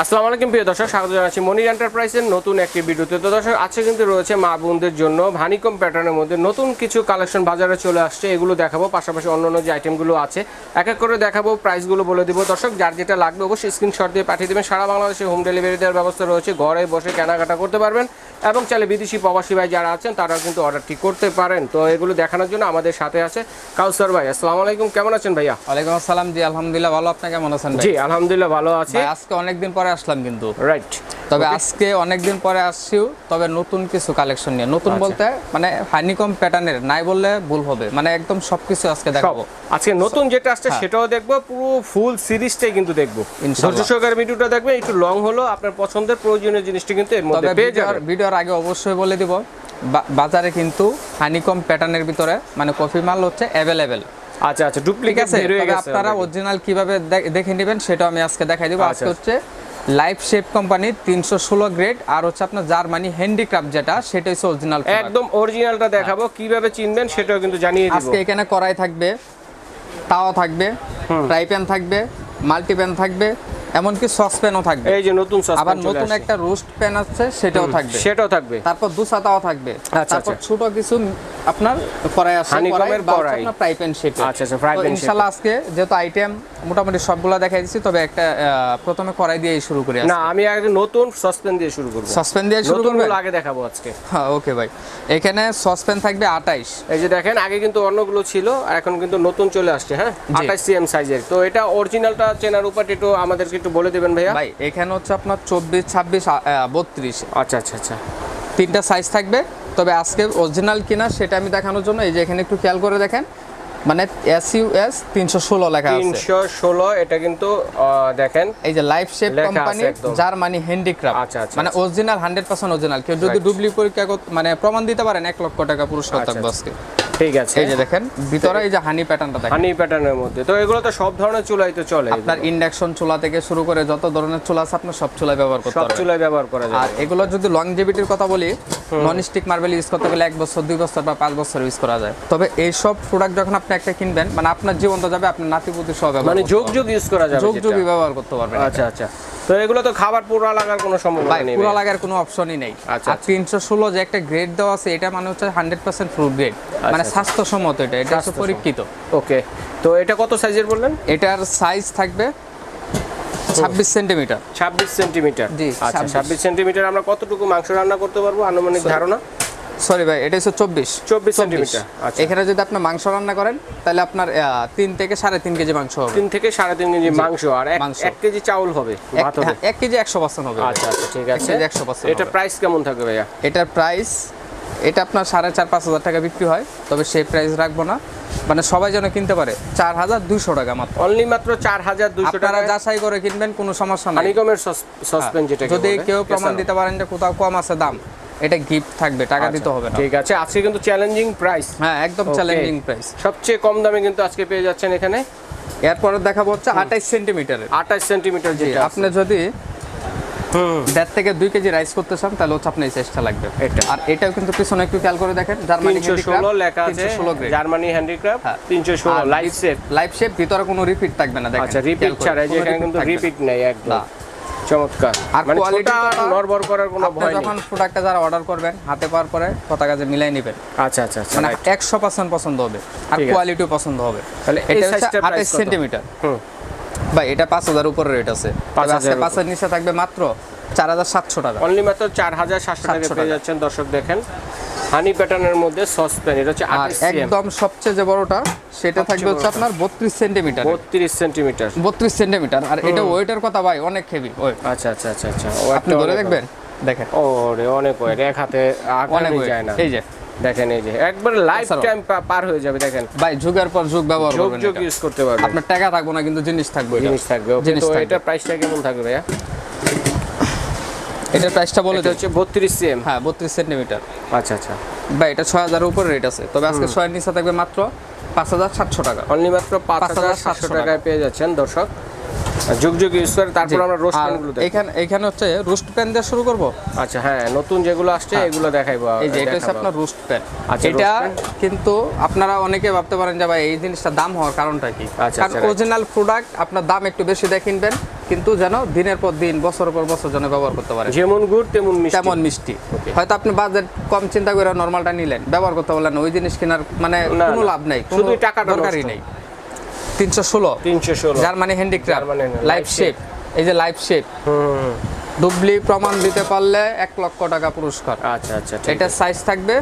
আসসালামু আলাইকুম প্রিয় দর্শক স্বাগত জানাচ্ছি মনির এন্টারপ্রাইজের নতুন একটি ভিডিওতে। তো দর্শক আজকে কিন্তু রয়েছে মা বোনদের জন্য ভানিকম প্যাটার্নের মধ্যে নতুন কিছু কালেকশন বাজারে চলে আসছে এগুলো দেখাবো। পাশাপাশি অন্যান্য যে আইটেমগুলো আছে এক এক করে দেখাবো প্রাইসগুলো বলে দিব। দর্শক যার যেটা লাগবে অবশ্যই স্ক্রিনশট দিয়ে পাঠিয়ে দেবেন। সারা বাংলাদেশে হোম ডেলিভারি দেওয়ার ব্যবস্থা রয়েছে। ঘরে বসে কেনাকাটা করতে পারবেন এবং চাইলে বিদেশি প্রবাসী ভাই যারা আছেন তারাও কিন্তু অর্ডারটি করতে পারেন। তো এগুলো দেখানোর জন্য আমাদের সাথে আছে কাউসার ভাই। আসসালামু আলাইকুম কেমন আছেন ভাইয়া? ওয়ালাইকুম আসসালাম জি আলহামদুলিল্লাহ ভালো। আপনি কেমন আছেন ভাই? জি আলহামদুলিল্লাহ ভালো আছি। আজকে অনেকদিন পরে আসলাম কিন্তু। রাইট তবে আজকে অনেকদিন পরে আসছিও তবে নতুন কিছু কালেকশন নিয়ে। নতুন আচ্ছা। বলতে মানে হানিকম প্যাটার্নের নাই বললে ভুল হবে। মানে একদম সবকিছু আজকে দেখাবো। আজকে নতুন যেটা আসছে সেটাও দেখব পুরো ফুল সিরিজটাই কিন্তু দেখব। হ্যাঁ। ধৈর্য সহকারে ভিডিওটা দেখবেন একটু লং হলো আপনার পছন্দের প্রয়োজনীয় জিনিসটা কিন্তু এর মধ্যে পেয়ে যাবেন। ভিডিওর আগে অবশ্যই বলে দিব বাজারে কিন্তু হানিকম প্যাটার্নের ভিতরে মানে কফি মাল হচ্ছে অ্যাভেলেবেল আচ্ছা আচ্ছা ডুপ্লিকেট আছে? হয়ে আপনারা অরিজিনাল কীভাবে দেখে নেবেন সেটা আমি আজকে দেখাই দিব। আচ্ছা। আজকে হচ্ছে লাইফ শেপ কোম্পানি তিনশো ষোলো গ্রেড আর হচ্ছে আপনার জার্মানি হ্যান্ডিক্রাফট যেটা সেটা হচ্ছে অরিজিনাল একদম অরিজিনালটা দেখাবো কীভাবে চিনবেন সেটাও কিন্তু জানিয়ে দিব। আজকে এখানে করাই থাকবে তাওয়া থাকবে ফ্রাই প্যান থাকবে মাল্টি প্যান থাকবে এমনকি সসপ্যানও থাকবে। এই যে নতুন সসপ্যান আবার নতুন একটা রোস্ট প্যান আছে সেটাও থাকবে। সেটাও থাকবে। তারপর দুসা তাওয়া থাকবে। আচ্ছা, তারপর আচ্ছা। ছোট কিছু আপনার কড়াই আছে কড়াই। আপনার ফ্রাই প্যান আচ্ছা, আচ্ছা, pan shape। ইনশাআল্লাহ আজকে যেহেতু আইটেম মোটামুটি সবগুলা দেখাই দিচ্ছি তবে একটা প্রথমে কড়াই দিয়ে শুরু করি না আমি আগে নতুন সসপ্যান দিয়ে শুরু করব। সসপ্যান দিয়ে শুরু করবেন? আগে দেখাবো আজকে। হ্যাঁ ওকে ভাই এখানে সসপ্যান থাকবে আটাইশ এই যে দেখেন আগে কিন্তু অন্যগুলো ছিল আর এখন কিন্তু নতুন চলে আসছে হ্যাঁ? আঠাশ সিএম সাইজের তো এটা অরিজিনালটা চেনার উপায় একটু আমাদেরকে একটু বলে দেবেন ভাইয়া। ভাই এখানে হচ্ছে আপনার চব্বিশ ছাব্বিশ বত্রিশ। আচ্ছা আচ্ছা আচ্ছা। তিনটা সাইজ থাকবে তবে আজকে অরিজিনাল কিনা সেটা আমি দেখানোর জন্য এই যে এখানে একটু খেয়াল করে দেখেন মানে এস ইউ এস তিনশো ষোলো লেখা তিনশো ষোলো এটা কিন্তু দেখেন এই যে লাইফ শেপ কোম্পানি যার জার্মানি হ্যান্ডিক্রাফট আচ্ছা, মানে অরিজিনাল হান্ড্রেড পার্সেন্ট অরিজিনাল কেউ যদি কর- মানে প্রমাণ দিতে পারেন এক লক্ষ টাকা পুরস্কার আচ্ছা, থাকবে আচ্ছা। আজকে। ঠিক আছে। এই যে দেখেন ভিতরে এই যে হানি প্যাটার্নটা দেখেন। হানি প্যাটার্নের মধ্যে। তো এগুলো তো সব ধরনের চুলাই তো চলে আপনার ইন্ডাকশন চুলা থেকে শুরু করে যত ধরনের চুলা আছে আপনার সব চুলা ব্যবহার করতে সব ব্যবহার করা আর এগুলো যদি লংজিভিটির কথা বলি নন স্টিক মার্বেল ইউজ করতে গেলে এক বছর দুই বছর বা পাঁচ বছর ইউজ করা যায়। তবে এইসব প্রোডাক্ট যখন আপনি একটা কিনবেন মানে আপনার জীবনটা যাবে আপনার নাতিপুতি ব্যবহার মানে যোগ। যোগ ইউজ করা যাবে যোগ। যোগই ব্যবহার করতে পারবেন আচ্ছা আচ্ছা। তো এগুলো তো খাবার পুরা লাগার কোনো সম্ভাবনা নেই পুরো লাগার কোনো অপশনই নেই। আচ্ছা, আর তিনশো ষোলো যে একটা গ্রেড দেওয়া আছে এটা মানে হচ্ছে হান্ড্রেড পার্সেন্ট ফ্রুট গ্রেড মানে আচ্ছা। স্বাস্থ্যসম্মত এটা এটা পরীক্ষিত। ওকে তো এটা কত সাইজের বললেন? এটার সাইজ থাকবে ছাব্বিশ সেন্টিমিটার। ছাব্বিশ সেন্টিমিটার। জি, আচ্ছা 26 ছাব্বিশ সেন্টিমিটার আমরা কতটুকু মাংস রান্না করতে পারব আনুমানিক ধারণা? সরি ভাই এটা হচ্ছে চব্বিশ। চব্বিশ সেন্টিমিটার আচ্ছা। এখানে যদি আপনি মাংস রান্না করেন তাহলে আপনার তিন থেকে সাড়ে তিন কেজি মাংস হবে। তিন থেকে সাড়ে তিন কেজি মাংস আর এক- কেজি চাউল হবে এক- হ্যাঁ, এক কেজি একশো পার্সেন্ট হবে। আচ্ছা আচ্ছা ঠিক আছে। কেজি 100% এটা প্রাইস কেমন থাকবে ভাইয়া? এটার প্রাইস এটা আপনার সাড়ে চার পাঁচ হাজার টাকা বিক্রি হয় তবে সেই প্রাইস রাখব না। মানে সবাই যেন কিনতে পারে চার হাজার দুইশো টাকা মাত্র। অনলি মাত্র চার হাজার আপনারা টাকা যাচাই করে কিনবেন কোনো সমস্যা নাই। যেটা যদি কেউ প্রমাণ দিতে পারেন যে কোথাও কম আছে দাম এটা গিফট থাকবে টাকা দিতে হবে না। আচ্ছা, ঠিক আছে আজকে কিন্তু চ্যালেঞ্জিং প্রাইস হ্যাঁ একদম চ্যালেঞ্জিং প্রাইস সবচেয়ে কম দামে কিন্তু আজকে পেয়ে যাচ্ছেন এখানে। এরপরে দেখাবো হচ্ছে আঠাইশ সেন্টিমিটারের আঠাশ সেন্টিমিটার যেটা আপনি যদি দেড় থেকে দুই কেজি রাইস করতে চান তাহলে হচ্ছে আপনার এই চেষ্টা লাগবে। এটা। আর এটাও কিন্তু পিছনে একটু খেয়াল করে দেখেন জার্মানি ষোলো লেখা আছে জার্মানি হ্যান্ডিক্রাফট হ্যাঁ। তিনশো ষোলো লাইফ সেট লাইফ শেপ ভিতরে কোনো রিপিট থাকবে না দেখেন আচ্ছা রিপিট ছাড়া এখানে কিন্তু রিপিট নেই একদম। চমৎকার। আর মানে কথা- নড়বড় করার কোনো ভয় নেই। যখন প্রোডাক্টটা যারা অর্ডার করবেন হাতে পাওয়ার পরে কথা কাজে মিলাই নেবেন। আচ্ছা আচ্ছা আচ্ছা মানে right. একশো পার্সেন্ট পছন্দ হবে আর কোয়ালিটিও পছন্দ হবে। তাহলে এটা হচ্ছে size-টার price আঠাশ কত? সেন্টিমিটার হুম। ভাই এটা পাঁচ হাজার উপরে রেট আছে। পাঁচ তবে আজকে হাজারের পাঁচের নিচে থাকবে মাত্র চার হাজার সাতশো টাকা। অনলি মাত্র চার হাজার সাতশো টাকা 700 পেয়ে যাচ্ছেন দর্শক দেখেন। হানি প্যাটার্নের মধ্যে সসপ্যান এটা হচ্ছে আর একদম সবচেয়ে যে বড়টা সেটা থাকবে হচ্ছে আপনার বত্রিশ সেন্টিমিটার বত্রিশ সেন্টিমিটার বত্রিশ সেন্টিমিটার আর এটা ওয়েটের কথা ভাই অনেক হেভি ওয়েট। আচ্ছা আচ্ছা আচ্ছা আচ্ছা। ও আপনি ধরে দেখবেন? দেখেন। ওরে অনেক ওয়েট। এক হাতে আগানো যায় না। এই যে। দেখেন এই যে। একবার লাইফ টাইম পার হয়ে যাবে দেখেন। ভাই যুগের পর যুগ ব্যবহার করবেন যোগ। ইউজ করতে পারবেন। আপনার টাকা থাকব না কিন্তু জিনিস থাকবে জিনিস থাকবে তো। এটা প্রাইসটা কেমন থাকবে ভাইয়া? এটার প্রাইসটা বলে এটা হচ্ছে বত্রিশ সিএম হ্যাঁ বত্রিশ সেন্টিমিটার আচ্ছা আচ্ছা। ভাই এটা ছয় হাজারের উপরে রেট আছে। তবে আজকে ছয়ের নিচে থাকবে মাত্র পাঁচ হাজার সাতশো টাকা। অনলি মাত্র পাঁচ হাজার সাতশো 5,700 টাকায় পেয়ে যাচ্ছেন দর্শক। যুগ যুগ ইউজ করে তারপর আমরা রোস্ট প্যানগুলো দেখব। এখানে এখানে হচ্ছে রুস্ট প্যান দিয়ে শুরু করব? আচ্ছা হ্যাঁ নতুন যেগুলো আসছে এগুলো দেখাইবো এই যে এটা হচ্ছে আপনার রুস্ট প্যান আচ্ছা, এটা কিন্তু আপনারা অনেকে ভাবতে পারেন যে ভাই এই জিনিসটা দাম হওয়ার কারণটা কি? আচ্ছা, কারণ আচ্ছা, অরিজিনাল প্রোডাক্ট আপনার দাম একটু বেশি দিয়ে কিনবেন। কিন্তু যেন দিনের পর দিন বছরের পর বছর যেন ব্যবহার করতে পারে যেমন গুড় তেমন মিষ্টি। তেমন মিষ্টি। হয়তো আপনি বাজেট কম চিন্তা করে নর্মালটা নিলেন ব্যবহার করতে পারলেন ওই জিনিস কেনার মানে কোনো লাভ নেই শুধু টাকাটা দরকারই নেই। তিনশো ষোলো। তিনশো ষোলো। জার্মানি হ্যান্ডিক্রাফট জার্মানি না, লাইফ শেপ এই যে লাইফ শেপ হুম। ডুবলি প্রমাণ দিতে পারলে এক লক্ষ টাকা পুরস্কার। আচ্ছা আচ্ছা ঠিক এটা সাইজ থাকবে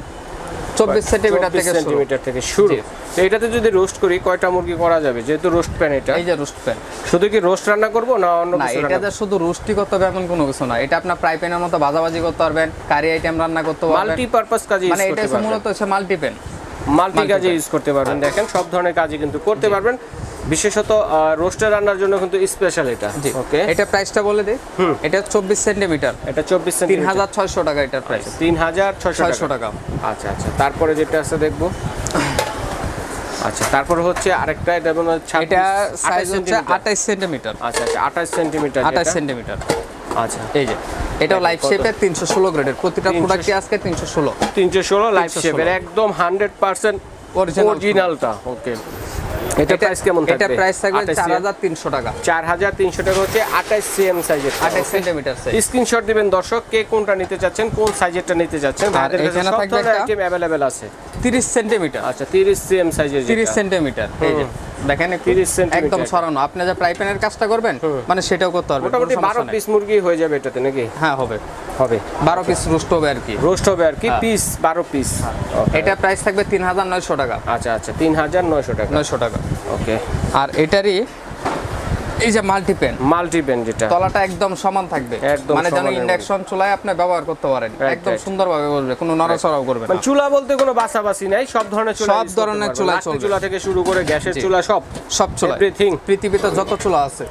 চব্বিশ সেন্টিমিটার থেকে সেন্টিমিটার থেকে শুরু। তো এটাতে যদি রোস্ট করি কয়টা মুরগি করা যাবে? যেহেতু রোস্ট প্যান এটা। এই যে রোস্ট প্যান। শুধু কি রোস্ট রান্না করব না অন্য না কিছু এটা রান্না যে শুধু রোস্টই করতে হবে এমন কোনো কিছু না এটা আপনার ফ্রাই প্যানের মতো ভাজাভাজি করতে পারবেন কারি আইটেম রান্না করতে পারবেন। মাল্টি পারপাস কাজে মানে এটা মূলত হচ্ছে মাল্টি প্যান মাল্টি কাজে ইউজ করতে পারবেন দেখেন সব ধরনের কাজে কিন্তু করতে পারবেন। বিশেষত রোস্টার রান্নার জন্য কিন্তু স্পেশাল এটা। ওকে এটা প্রাইসটা বলে দিই। এটা চব্বিশ সেন্টিমিটার এটা চব্বিশ তিন সেন্টিমিটার হাজার ছয়শো টাকা এটার প্রাইস তিন হাজার ছয়শো ছয়শো টাকা। টাকা। আচ্ছা আচ্ছা। তারপরে যেটা আছে দেখব। আচ্ছা তারপরে হচ্ছে আরেকটা এটা মনে এটা সাইজ হচ্ছে সেন্টিমিটার। আঠাইশ সেন্টিমিটার আচ্ছা আচ্ছা আঠাশ সেন্টিমিটার আঠাইশ যেটা। সেন্টিমিটার আচ্ছা। এই যে এটাও লাইফ শেপের তিনশো ষোলো গ্রেডের প্রতিটা 300 প্রোডাক্টই আজকে তিনশো ষোলো? তিনশো ষোলো লাইফ শেপের একদম হান্ড্রেড পার্সেন্ট Original অরিজিনালটা ওকে এটা প্রাইস কেমন থাকবে? এটা প্রাইস থাকবে চার হাজার তিনশো টাকা। চার হাজার তিনশো টাকা হচ্ছে আঠাশ সিএম সাইজের আঠাইশ সেন্টিমিটার সাইজ স্ক্রিনশট দিবেন দর্শক কে কোনটা নিতে চাচ্ছেন কোন সাইজেরটা নিতে চাচ্ছেন? ভাইদের কাছে সব ধরনের আইটেম অ্যাভেলেবেল আছে। তিরিশ সেন্টিমিটার। আচ্ছা তিরিশ সিএম সাইজের তিরিশ সেন্টিমিটার। এই যে দেখেন 30 সেন্টিমিটার। একদম সরানো। আপনি যে ফ্রাই প্যানের কাজটা করবেন মানে সেটাও করতে পারবেন মোটামুটি কোনো বারো সমস্যা নেই। পিস মুরগি হয়ে যাবে এটাতে নাকি? হ্যাঁ হবে। হবে। বারো পিস রোস্ট হবে আর কি। রোস্ট হবে আর কি। পিস বারো পিস এটা প্রাইস থাকবে তিন হাজার নয়শো টাকা। আচ্ছা আচ্ছা তিন হাজার নয়শো টাকা। নয়শো টাকা। ওকে আর এটারই এই যে মাল্টি পেন মাল্টি পেন যেটা। তলাটা একদম সমান থাকবে। একদম মানে যেন ইন্ডাকশন চুলায় আপনি ব্যবহার করতে পারেন। একদম. সুন্দরভাবে বসবে কোনো নড়াচড়াও করবে না। মানে চুলা বলতে কোনো বাসাবাসি নাই সব ধরনের চুলা সব ধরনের চলবে। চুলা থেকে শুরু করে গ্যাসের চুলা সব। সব চুলা এভরিথিং পৃথিবীতে যত চুলা আছে।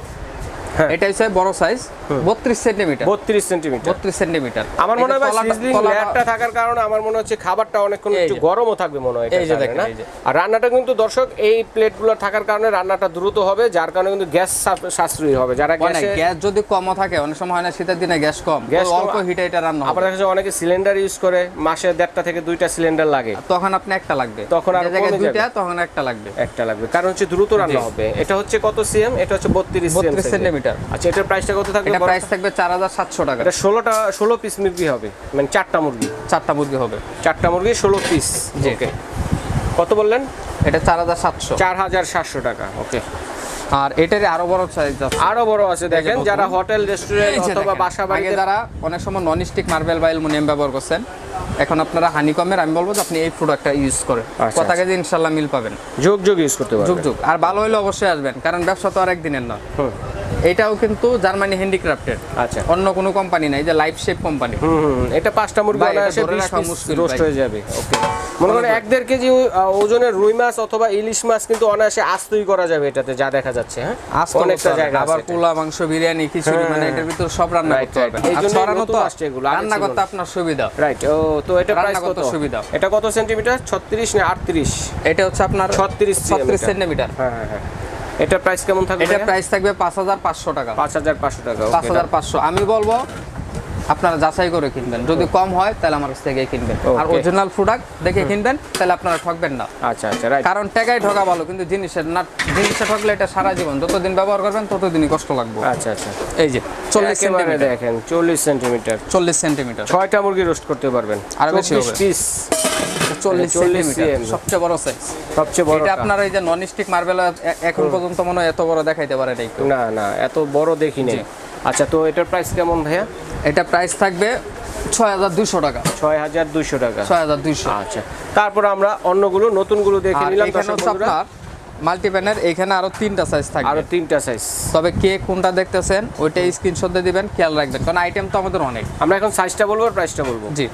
এটা হচ্ছে বড় সাইজ বত্রিশ সেন্টিমিটার। বত্রিশ সেন্টিমিটার। বত্রিশ সেন্টিমিটার। আমার মনে হয় সিজলিং লেয়ারটা থাকার কারণে আমার মনে হচ্ছে খাবারটা অনেকক্ষণ একটু গরমও থাকবে মনে হয় এই যে দেখেন? আর রান্নাটা কিন্তু দর্শক এই প্লেটগুলো থাকার কারণে রান্নাটা দ্রুত হবে যার কারণে কিন্তু গ্যাস সাশ্রয়ী হবে। যারা গ্যাসে গ্যাস যদি কমও থাকে অনেক সময় হয় না শীতের দিনে গ্যাস কম। গ্যাস অল্প হিটে এটা রান্না আবার হবে। দেখা যায় অনেকে সিলিন্ডার ইউজ করে মাসে দেড়টা থেকে দুইটা সিলিন্ডার লাগে। তখন আপনি একটা লাগবে। তখন আরও কমে দুইটা তখন একটা লাগবে। একটা লাগবে। কারণ হচ্ছে দ্রুত রান্না হবে। এটা হচ্ছে কত সিএম এটা হচ্ছে বত্রিশ সিএম 32 সেন্টিমিটার। আচ্ছা এটার প্রাইসটা কত থাকবে এটা প্রাইস থাকবে চার হাজার সাতশো টাকা। এটা ষোলোটা ষোলো পিস মুরগি হবে মানে চারটা মুরগি। চারটা মুরগি হবে। চারটা মুরগি ষোলো পিস ওকে কত বললেন? এটা চার হাজার সাতশো। চার হাজার সাতশো টাকা ওকে আর এটারই আরও বড় সাইজ আছে। আরও বড় আছে দেখেন যারা হোটেল রেস্টুরেন্ট অথবা বাসা বাড়িতে যারা অনেক সময় নন স্টিক মার্বেল বা অ্যালুমিনিয়াম ব্যবহার করছেন এখন আপনারা হানিকমের আমি বলব যে আপনি এই প্রোডাক্টটা ইউজ করে আচ্ছা, কথা কেজি ইনশাল্লাহ মিল পাবেন। যোগ যোগ ইউজ করতে যুগ পারবেন। যুগ। আর ভালো হলে অবশ্যই আসবেন কারণ ব্যবসা তো আর একদিনের নয়। এটাও কিন্তু জার্মানি হ্যান্ডিক্রাফটেড। আচ্ছা। অন্য কোনো কোম্পানি নাই যে লাইফ শেপ কোম্পানি। হুম এটা পাঁচটা মুরগি মুশকিল, রোস্ট হয়ে যাবে। ওকে। মনে করেন এক দেড় কেজি ওজনের রুই মাছ অথবা ইলিশ মাছ কিন্তু অনায়াসে আস্তই করা যাবে এটাতে যা দেখা যাচ্ছে হ্যাঁ? আস্ত অনেকটা জায়গা আবার। পোলা মাংস বিরিয়ানি খিচুড়ি হ্যাঁ, মানে এটার ভিতর সব রান্না করতে এই আর ছড়ানো তো আসছে এগুলো, রান্না করতে আপনার সুবিধা। রাইট ও তো এটা প্রাইস কত? সুবিধা। এটা কত সেন্টিমিটার 36 না 38 এটা হচ্ছে আপনার 36 ছত্রিশ এটা। সেন্টিমিটার হ্যাঁ হ্যাঁ হ্যাঁ। এটা প্রাইস কেমন থাকবে এটা প্রাইস থাকবে পাঁচ হাজার পাঁচশো টাকা। 5500 টাকা পাঁচ হাজার পাঁচশো। আমি বলব আপনারা যাচাই করে কিনবেন। যদি কম হয় তাহলে আমার কাছ থেকে কিনবেন। আর অরিজিনাল প্রোডাক্ট দেখে কিনবেন তাহলে আপনারা ঠকবেন না। আচ্ছা আচ্ছা রাইট কারণ টাকায় ঠকা ভালো কিন্তু জিনিসের না জিনিসে ঠকলে এটা সারা জীবন। যতদিন ব্যবহার করবেন ততদিনই কষ্ট লাগবে। আচ্ছা আচ্ছা। এই যে চল্লিশ একেবারে সেন্টিমিটার দেখেন 40 সেন্টিমিটার চল্লিশ সেন্টিমিটার ছয়টা মুরগি রোস্ট করতে পারবেন। আর বেশি হবে। পিস চল্লিশ 40 সেন্টিমিটার cm সবচেয়ে বড় সাইজ সবচেয়ে বড় এটা আপনার এই যে নন স্টিক মার্বেল এখন পর্যন্ত মনে হয় এত বড় দেখাইতে পারে নাই না না এত বড় দেখি নেই। আচ্ছা তো এটার প্রাইস কেমন ভাইয়া? এটা প্রাইস থাকবে ছয় হাজার দুশো টাকা। ছয় হাজার দুইশো টাকা। ছয় হাজার দুইশো। আচ্ছা তারপর আমরা অন্যগুলো নতুনগুলো দেখে নিলাম এখানে আপনার মাল্টিপ্যানের এখানে আরও তিনটা সাইজ থাকবে। আরও তিনটা সাইজ তবে কে কোনটা দেখতেছেন ওইটা স্ক্রিনশট দিয়ে দিবেন খেয়াল রাখবেন কারণ আইটেম তো আমাদের অনেক। আমরা এখন সাইজটা বলব আর প্রাইসটা বলব? জি।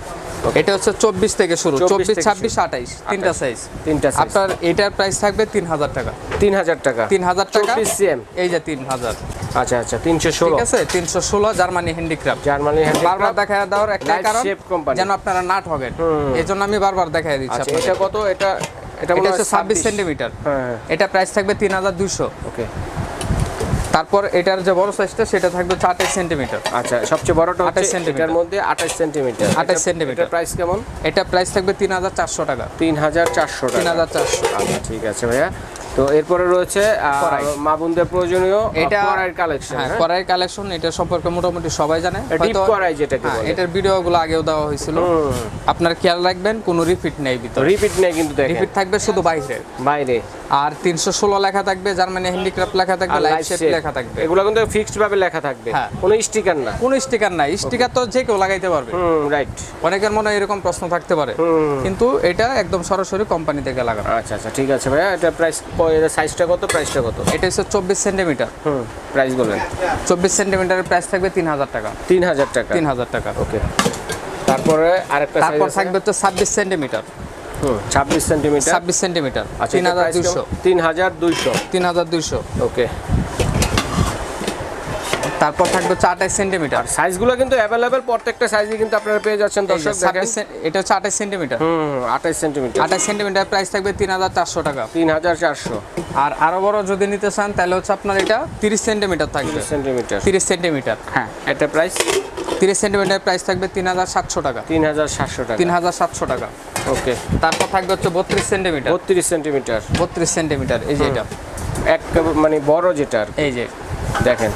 এটা হচ্ছে চব্বিশ থেকে শুরু চব্বিশ ছাব্বিশ আঠাইশ তিনটা সাইজ তিনটা সাইজ আপনার এটার প্রাইস থাকবে তিন হাজার টাকা। তিন হাজার টাকা। তিন হাজার টাকা। সিএম এই যে তিন হাজার। আচ্ছা আচ্ছা তিনশো ষোলো। ঠিক আছে তিনশো ষোলো জার্মানি হ্যান্ডিক্রাফট জার্মানি বারবার দেখা দেওয়ার Light কারণ যেন আপনারা না। এই জন্য আমি বারবার দেখাই দিচ্ছি আচ্ছা এটা কত? এটা এটা হয় হচ্ছে ছাব্বিশ সেন্টিমিটার। হ্যাঁ এটা প্রাইস থাকবে তিন হাজার দুশো ওকে। তারপর এটার যে বড় সাইজটা সেটা থাকবে আঠাশ সেন্টিমিটার। আচ্ছা সবচেয়ে বড়টা আঠাশ 28 সেন্টিমিটার। মধ্যে আঠাশ সেন্টিমিটার। 28 সেন্টিমিটার। প্রাইস কেমন? এটা প্রাইস থাকবে তিন হাজার চারশো টাকা। তিন হাজার চারশো তিন হাজার চারশো। আচ্ছা ঠিক আছে ভাইয়া। তো এরপরে রয়েছে মা বোনদের প্রয়োজনীয় এটা কড়াইয়ের কালেকশন হ্যাঁ কড়াই কালেকশন এটা সম্পর্কে মোটামুটি সবাই জানে। ডিপ কড়াই হ্যাঁ এটার ভিডিওগুলো আগেও দেওয়া হয়েছিল। আপনার খেয়াল রাখবেন কোনো রিপিট নেই ভিতরে। রিপিট নেই কিন্তু রিপিট থাকবে শুধু বাইরে বাইরে। আর তিনশো ষোলো লেখা থাকবে জার্মানি হ্যান্ডিক্রাফট লেখা থাকবে লাইফ শেপ লেখা থাকবে। এগুলো কিন্তু ফিক্সড ভাবে লেখা থাকবে। হ্যাঁ। কোনো স্টিকার না। কোনো স্টিকার নাই। স্টিকার তো যে কেউ লাগাইতে পারবে। রাইট অনেকের মনে এরকম প্রশ্ন থাকতে পারে। কিন্তু এটা একদম সরাসরি কোম্পানি থেকে লাগানো। আচ্ছা আচ্ছা ঠিক আছে ভাইয়া। এটা প্রাইস এটা সাইজটা কত প্রাইসটা কত? এটা হচ্ছে চব্বিশ সেন্টিমিটার হুম প্রাইস বলবেন চব্বিশ সেন্টিমিটারের প্রাইস থাকবে তিন হাজার টাকা। তিন হাজার টাকা? তিন হাজার টাকা। ওকে। তারপরে আরেকটা তারপর থাকবে হচ্ছে ছাব্বিশ সেন্টিমিটার হুম ছাব্বিশ সেন্টিমিটার ছাব্বিশ সেন্টিমিটার আচ্ছা তিন হাজার দুইশো। তিন হাজার দুইশো। তিন হাজার দুইশো। ওকে। তারপর থাকবে হচ্ছে আঠাশ সেন্টিমিটার। সাইজগুলো কিন্তু অ্যাভেলেবেল প্রত্যেকটা সাইজই কিন্তু আপনারা পেয়ে যাচ্ছেন দর্শক এটা হচ্ছে আঠাশ সেন্টিমিটার। হুম আঠাশ সেন্টিমিটার। আঠাশ সেন্টিমিটার প্রাইস থাকবে তিন হাজার চারশো টাকা। তিন হাজার চারশো। আর আরও বড় যদি নিতে চান তাহলে হচ্ছে আপনার এটা তিরিশ সেন্টিমিটার থাকবে। সেন্টিমিটার। তিরিশ সেন্টিমিটার হ্যাঁ। এটা প্রাইস তিরিশ সেন্টিমিটার প্রাইস থাকবে তিন হাজার সাতশো টাকা। তিন হাজার সাতশো টাকা। তিন হাজার সাতশো টাকা। ওকে। তারপর থাকবে হচ্ছে বত্রিশ সেন্টিমিটার। বত্রিশ সেন্টিমিটার। বত্রিশ সেন্টিমিটার এই যে এটা। এক মানে বড় যেটা এই যে। দেখেন।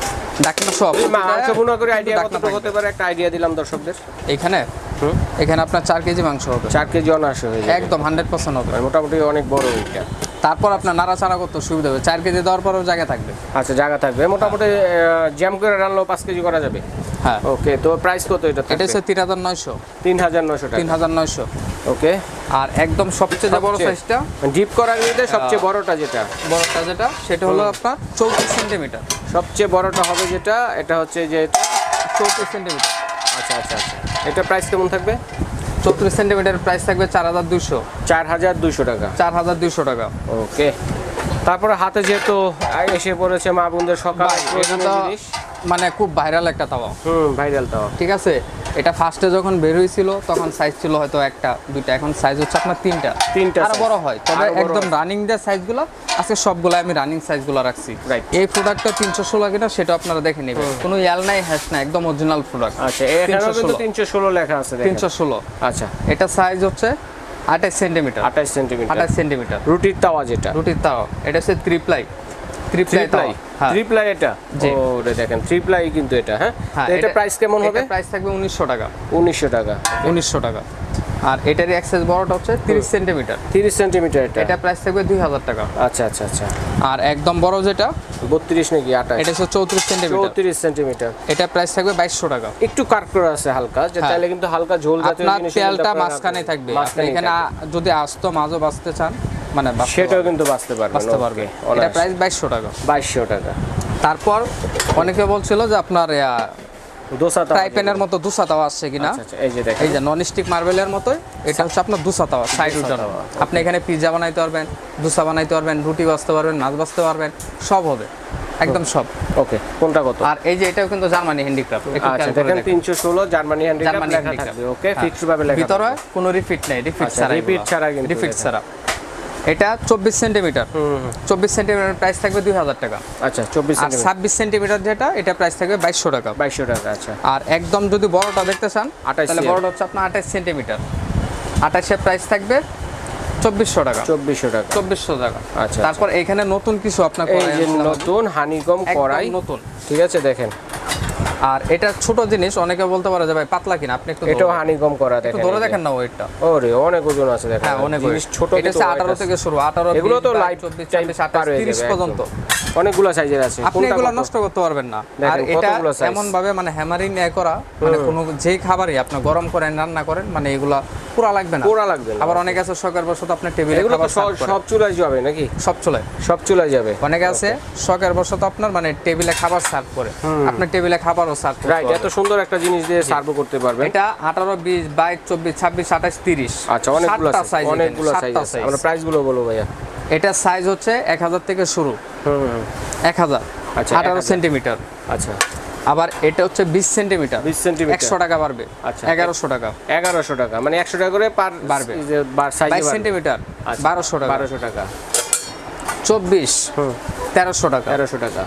দেখেন সব। মাংস বুনা করে আইডিয়া কত হতে পারে একটা আইডিয়া দিলাম দর্শকদের। এখানে? এখানে আপনার চার কেজি মাংস হবে। চার কেজি অনার্স হয়ে একদম হান্ড্রেড পার্সেন্ট হবে। মানে মোটামুটি অনেক বড় এইটা। তারপর আপনার নাড়াচাড়া করতে সুবিধা হবে। চার কেজি দেওয়ার পরেও জায়গা থাকবে। আচ্ছা জায়গা থাকবে। মোটামুটি জ্যাম করে রানলেও পাঁচ কেজি করা যাবে। হ্যাঁ। ওকে তো প্রাইস কত এটা এটা হচ্ছে তিন হাজার নয়শো। তিন হাজার নশো তিন হাজার নয়শো। ওকে। আর একদম সবচেয়ে বড় সাইজটা ডিপ করার নিতে সবচেয়ে বড়টা যেটা? বড়টা যেটা সেটা হলো আপনার চৌত্রিশ সেন্টিমিটার। সবচেয়ে বড়টা হবে যেটা এটা হচ্ছে যে। চৌত্রিশ সেন্টিমিটার। আচ্ছা আচ্ছা আচ্ছা। এটা প্রাইস কেমন থাকবে? চৌত্রিশ সেন্টিমিটার প্রাইস থাকবে চার হাজার দুশো চার হাজার দুইশো টাকা। চার হাজার দুশো টাকা। ওকে। তারপরে হাতে যেহেতু এসে পড়েছে মা বোনদের সকাল মানে খুব ভাইরাল একটা তাওয়া। হুম ভাইরাল তাওয়া। ঠিক আছে? এটা ফার্স্টে যখন বের হয়েছিল তখন সাইজ ছিল হয়তো একটা দুইটা। এখন সাইজ হচ্ছে আপনার তিনটা। তিনটা আরও বড় হয়। তবে একদম রানিং যে সাইজগুলো আজকে সবগুলো আমি রানিং সাইজগুলো রাখছি। রাইট এই প্রোডাক্টটা তিনশো ষোলো কিনা সেটা আপনারা দেখে নেবেন। কোনো ইয়াল নাই হ্যাশ নাই একদম অরিজিনাল প্রোডাক্ট আচ্ছা এখানেও কিন্তু 316 তিনশো ষোলো লেখা আছে তিনশো ষোলো। আচ্ছা। এটা সাইজ হচ্ছে আঠাশ সেন্টিমিটার আঠাশ সেন্টিমিটার আঠাশ সেন্টিমিটার রুটির তাওয়া যেটা। রুটির তাও এটা হচ্ছে tri ply tri ply three ply three ply এটা। জি। দেখেন থ্রি কিন্তু এটা হ্যাঁ? এটা প্রাইস কেমন হবে? প্রাইস থাকবে উনিশশো টাকা। উনিশশো টাকা। উনিশশো টাকা। আর এটার এক্সেস বড়টা হচ্ছে তিরিশ সেন্টিমিটার তিরিশ সেন্টিমিটার এটা। এটা প্রাইস থাকবে টাকা। আচ্ছা আচ্ছা আচ্ছা। আর একদম বড় যেটা? বত্রিশ নাকি আঠাশ? এটা হচ্ছে চৌত্রিশ সেন্টিমিটার চৌত্রিশ সেন্টিমিটার এটা প্রাইস থাকবে বাইশশো টাকা। একটু কাট আছে হালকা যে হ্যাঁ। কিন্তু হালকা ঝোল জাতীয় আপনার তেলটা মাঝখানে থাকবে। এখানে যদি আস্ত মাছও বাঁচতে চান মানে সেটাও কিন্তু বাঁচতে পারবে বাঁচতে পারবে। এটা প্রাইস বাইশশো টাকা। বাইশশো টাকা। তারপর অনেকে বলছিল যে আপনার টাইপেনের মতো আসছে কিনা? আচ্ছা আচ্ছা এই যে দেখেন। এই যে মার্বেলের মতোই এটা হচ্ছে আপনার সাইড উঠানো আপনি এখানে পিৎজা বানাইতে পারবেন দুসা বানাইতে পারবেন রুটি বাঁচতে পারবেন মাছ বাঁচতে পারবেন সব হবে। একদম সব। ওকে কোনটা কত? আর এই যে এটাও কিন্তু জার্মানি হ্যান্ডিক্রাফট আচ্ছা দেখেন তিনশো ষোলো জার্মানি হ্যান্ডিক্রাফট লেখা থাকবে ওকে ফিক্সড ভাবে লেখা ভিতরে কোনো রিফিট নেই রিফিট আচ্ছা, ছাড়া repeat ছাড়া কিন্তু রিফিট ছাড়া। এটা চব্বিশ সেন্টিমিটার। চব্বিশ সেন্টিমিটার প্রাইস থাকবে দুই হাজার টাকা। আচ্ছা চব্বিশ আর ছাব্বিশ সেন্টিমিটার যেটা এটা প্রাইস থাকবে বাইশশো টাকা। বাইশশো টাকা আচ্ছা। আর একদম যদি বড়টা দেখতে চান 28 তাহলে বড়টা হচ্ছে আপনার আঠাশ সেন্টিমিটার। আঠাশের প্রাইস থাকবে চব্বিশশো টাকা। চব্বিশশো টাকা। চব্বিশশো টাকা। আচ্ছা, তারপর এখানে নতুন কিছু আপনার নতুন হানিকম কড়াই। নতুন। ঠিক আছে দেখেন। আর এটা ছোট জিনিস অনেকে বলতে পারে যে ভাই পাতলা কিনা আপনি একটু এটাও হানিকম করা দেখেন ধরে দেখেন না ওয়েটটা ওরে অনেক ওজন আছে দেখেন। হ্যাঁ অনেক জিনিস ছোট এটা কিন্তু হচ্ছে weight আঠারো আছে। থেকে শুরু আঠারো এগুলো তো লাইট চব্বিশ চাইলে চব্বিশ পার আঠাশ হয়ে তিরিশ যাবে পর্যন্ত। অনেকগুলো সাইজের আছে আপনি এগুলো নষ্ট করতে পারবেন না। আর এটা এমন ভাবে মানে হ্যামারিং এ করা মানে কোনো যেই খাবারই আপনি গরম করেন রান্না করেন মানে এগুলা পুরা লাগবে না। পোড়া লাগবে না। আবার অনেক আছে শখের বশত আপনার টেবিলে এগুলো সব চুলাই যাবে নাকি? সব চলে সব চুলাই যাবে। অনেকে আছে শখের বশত আপনার মানে টেবিলে খাবার সার্ভ করে। আপনার টেবিলে খাবারও সার্ভ রাইট এত সুন্দর একটা জিনিস দিয়ে সার্ভ করতে পারবেন। এটা আঠারো বিশ বাইশ চব্বিশ ছাব্বিশ আঠাশ তিরিশ। আচ্ছা অনেকগুলো সাইজ অনেকগুলো সাইজ আছে। আমরা প্রাইসগুলো বলব ভাইয়া। এটা সাইজ হচ্ছে এক হাজার থেকে শুরু। হুম হুম। এক হাজার। আচ্ছা, আঠারো 1000 সেন্টিমিটার। আচ্ছা। আবার এটা হচ্ছে বিশ সেন্টিমিটার। 20 সেন্টিমিটার। একশো টাকা বাড়বে। আচ্ছা। এগারোশো টাকা। এগারোশো টাকা মানে একশো টাকা করে পার বাড়বে। সাইজ বাইশ সেন্টিমিটার আচ্ছা। বারোশো টাকা। বারোশো টাকা। চব্বিশ হুম। তেরোশো টাকা। তেরোশো টাকা।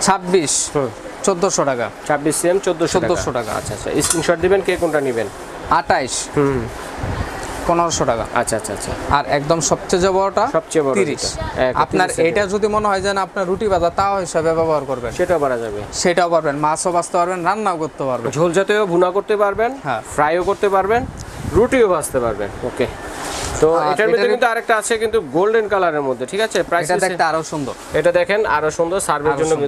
ছাব্বিশ হুম। চোদ্দোশো টাকা। ছাব্বিশ সিএম চোদ্দোশো 1400 টাকা। আচ্ছা আচ্ছা স্ক্রিনশট দিবেন কে কোনটা নেবেন? আঠাইশ। হুম। পনেরোশো টাকা। আচ্ছা আচ্ছা আচ্ছা। আর একদম সবচেয়ে যে বড়টা? সবচেয়ে বড় তিরিশ। আপনার এটা যদি মনে হয় যে না আপনার রুটি ভাজা তাও হিসাবে ব্যবহার করবেন। সেটাও পারা যাবে। সেটাও পারবেন। মাছও বাঁচতে পারবেন রান্নাও করতে পারবেন। ঝোল জাতীয় ভুনা করতে পারবেন হ্যাঁ। ফ্রাইও করতে পারবেন রুটিও ভাজতে পারবেন। ওকে। তো এটার মধ্যে কিন্তু আরেকটা আছে কিন্তু গোল্ডেন কালারের মধ্যে ঠিক আছে? প্রাইস এটা দেখতে আরও সুন্দর। এটা দেখেন আরও সুন্দর সার্ভের জন্য।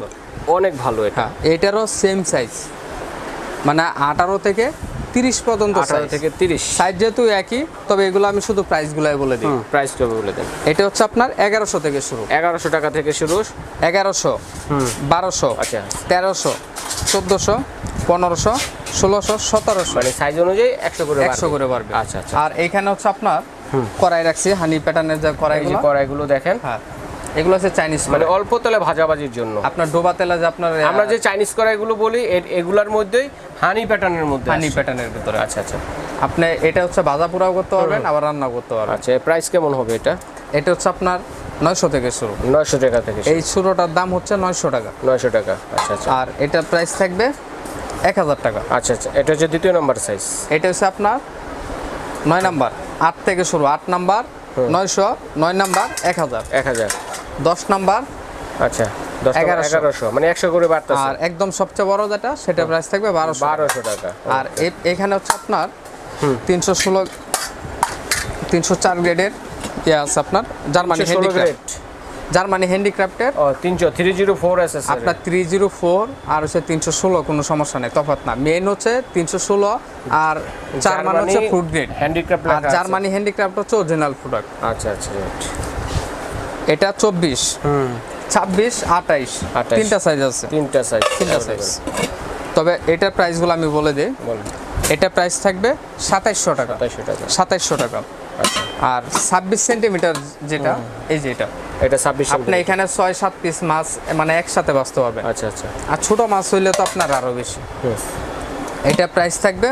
অনেক ভালো এটা। হ্যাঁ এটারও সেম সাইজ মানে আঠারো থেকে তিরিশ পর্যন্ত আঠারো size। থেকে তিরিশ। সাইজ যেহেতু একই তবে এগুলো আমি শুধু প্রাইসগুলাই বলে দিই। প্রাইসটা বলে দেন। এটা হচ্ছে আপনার এগারোশো থেকে শুরু। এগারোশো টাকা থেকে শুরু। এগারোশো বারোশো আচ্ছা। তেরোশো চোদ্দোশো পনেরোশো ষোলোশো সতেরোশো। মানে সাইজ অনুযায়ী একশো করে একশো বাড়বে। করে পারবে আচ্ছা আচ্ছা। আর এখানে হচ্ছে আপনার কড়াই রাখছি হানি প্যাটার্নের যে কড়াইগুলো। কড়াইগুলো দেখেন। হ্যাঁ। এগুলো হচ্ছে চাইনিজ মানে অল্প তেলে ভাজাভাজির জন্য। আপনার ডোবা তেলা যে আপনার আমরা যে চাইনিজ কড়াইগুলো বলি এগুলার মধ্যেই হানি প্যাটার্নের মধ্যে হানি প্যাটার্নের ভিতরে। আচ্ছা আচ্ছা। আপনি এটা হচ্ছে ভাজা পোড়াও করতে পারবেন আবার রান্না করতে পারবেন। আচ্ছা প্রাইস কেমন হবে এটা? এটা হচ্ছে আপনার নয়শো থেকে শুরু। নয়শো টাকা থেকে এই শুরুটার দাম হচ্ছে নয়শো টাকা। নয়শো টাকা আচ্ছা আচ্ছা। আর এটার প্রাইস থাকবে এক হাজার টাকা। আচ্ছা আচ্ছা। এটা হচ্ছে দ্বিতীয় নম্বর সাইজ এটা হচ্ছে আপনার নয় নাম্বার। আট থেকে শুরু আট নাম্বার নয়শো নয় নাম্বার এক হাজার। এক হাজার। দশ নাম্বার। আচ্ছা এগারোশো। মানে একশো করে বাড়তেছে। আর একদম সবচেয়ে বড় যেটা সেটা প্রাইস থাকবে বারোশো। বারোশো টাকা আর এখানে হচ্ছে আপনার তিনশো ষোলো তিনশো চার গ্রেডের ইয়ে আছে আপনার জার্মানি হ্যান্ডিক্রাফট জার্মানি হ্যান্ডিক্রাফটের ও তিনশো থ্রি জিরো ফোর আপনার থ্রি জিরো ফোর আর হচ্ছে তিনশো ষোলো কোনো সমস্যা নেই তফাৎ না। মেন হচ্ছে তিনশো ষোলো আর জার্মান হচ্ছে ফুড গ্রেড হ্যান্ডিক্রাফট আর জার্মানি হ্যান্ডিক্রাফট হচ্ছে অরিজিনাল প্রোডাক্ট আচ্ছা আচ্ছা. এটা চব্বিশ। ছাব্বিশ আঠাইশ। 28 তিনটা সাইজ আছে। তিনটা সাইজ তিনটা সাইজ তবে এটার প্রাইসগুলো আমি বলে দিই। বলুন। এটা প্রাইস থাকবে সাতাইশশো টাকা। সাতাইশশো টাকা। সাতাইশশো টাকা। আচ্ছা। আর ছাব্বিশ সেন্টিমিটার যেটা এই যে এটা। এটা ছাব্বিশ আপনি এখানে ছয় সাত পিস মাছ মানে একসাথে বাঁচতে পারবেন। আচ্ছা আচ্ছা। আর ছোট মাছ হইলে তো আপনার আরও বেশি। এটা প্রাইস থাকবে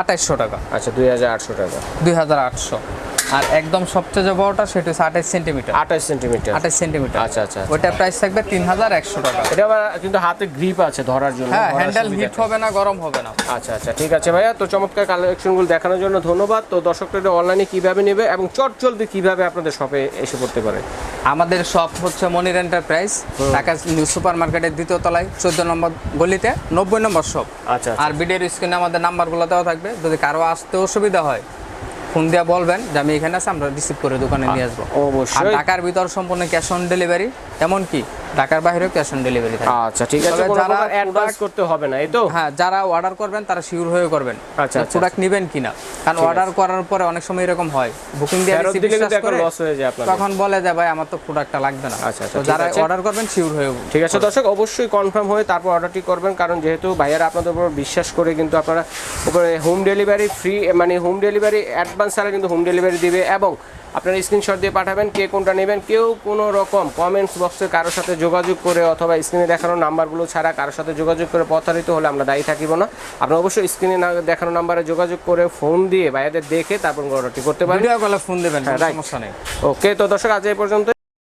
আঠাইশশো টাকা। আচ্ছা দুই হাজার আটশো টাকা। দুই হাজার আটশো। আর একদম সবচেয়ে যে বড়টা সেটা হচ্ছে আঠাইশ সেন্টিমিটার। আঠাশ সেন্টিমিটার। আঠাইশ সেন্টিমিটার। আচ্ছা, আচ্ছা, আচ্ছা। ওইটার প্রাইস থাকবে তিন হাজার একশো টাকা। এটা আবার কিন্তু হাতে গ্রিপ আছে ধরার জন্য হ্যাঁ হ্যান্ডেল হিট হবে না গরম হবে না। আচ্ছা আচ্ছা ঠিক আছে ভাইয়া। তো চমৎকার কালেকশনগুলো দেখানোর জন্য ধন্যবাদ। তো দর্শকরা অনলাইনে কীভাবে নেবে এবং চট জলদি কীভাবে আপনাদের শপে এসে পড়তে পারে? আমাদের শপ হচ্ছে Monir Enterprise Dhaka New Super Market দ্বিতীয় তলায় চোদ্দ নম্বর গলিতে নব্বই নম্বর শপ আচ্ছা আর ভিডিওর স্ক্রিনে আমাদের নাম্বারগুলো দেওয়া থাকবে। যদি কারও আসতে অসুবিধা হয় ফোন দিয়ে বলবেন যে আমি এখানে আছি আমরা রিসিভ করে দোকানে নিয়ে আসব। অবশ্যই। ঢাকার ভিতর সম্পূর্ণ ক্যাশ অন ডেলিভারি এমনকি ঢাকার বাইরেও ক্যাশ অন ডেলিভারি থাকে। আচ্ছা ঠিক আছে যারা অ্যাডভান্স করতে হবে না এই তো? হ্যাঁ যারা অর্ডার করবেন তারা শিওর হয়ে করবেন আচ্ছা, আচ্ছা, প্রোডাক্ট নেবেন কিনা। কারণ অর্ডার করার পরে অনেক সময় এরকম হয় বুকিং দিয়ে কিন্তু বিশ্বাস একটা করে, লস হয়ে যায় আপনার তখন বলে যে ভাই আমার তো প্রোডাক্টটা লাগবে না। আচ্ছা, আচ্ছা, তো যারা অর্ডার করবেন শিওর হয়ে ঠিক আছে দর্শক অবশ্যই কনফার্ম হয়ে তারপর অর্ডারটি করবেন কারণ যেহেতু ভাইয়ারা আপনাদের উপর বিশ্বাস করে কিন্তু আপনারা উপরে হোম ডেলিভারি ফ্রি মানে হোম ডেলিভারি অ্যাডভান্স ছাড়া কিন্তু হোম ডেলিভারি দিবে এবং আপনারা স্ক্রিনশট দিয়ে পাঠাবেন কে কোনটা নেবেন কেউ কোনো রকম কমেন্টস বক্সে কারোর সাথে যোগাযোগ করে অথবা স্ক্রিনে দেখানো নাম্বারগুলো ছাড়া কারোর সাথে যোগাযোগ করে প্রতারিত হলে আমরা দায়ী থাকিব না। আপনারা অবশ্যই স্ক্রিনে দেখানো নাম্বারে যোগাযোগ করে ফোন দিয়ে বাইরে দেখে তারপর অর্ডারটি করতে পারেন। ভিডিও কলে ফোন দেবেন হ্যাঁ, সমস্যা নেই। ওকে তো দর্শক আজ এই পর্যন্ত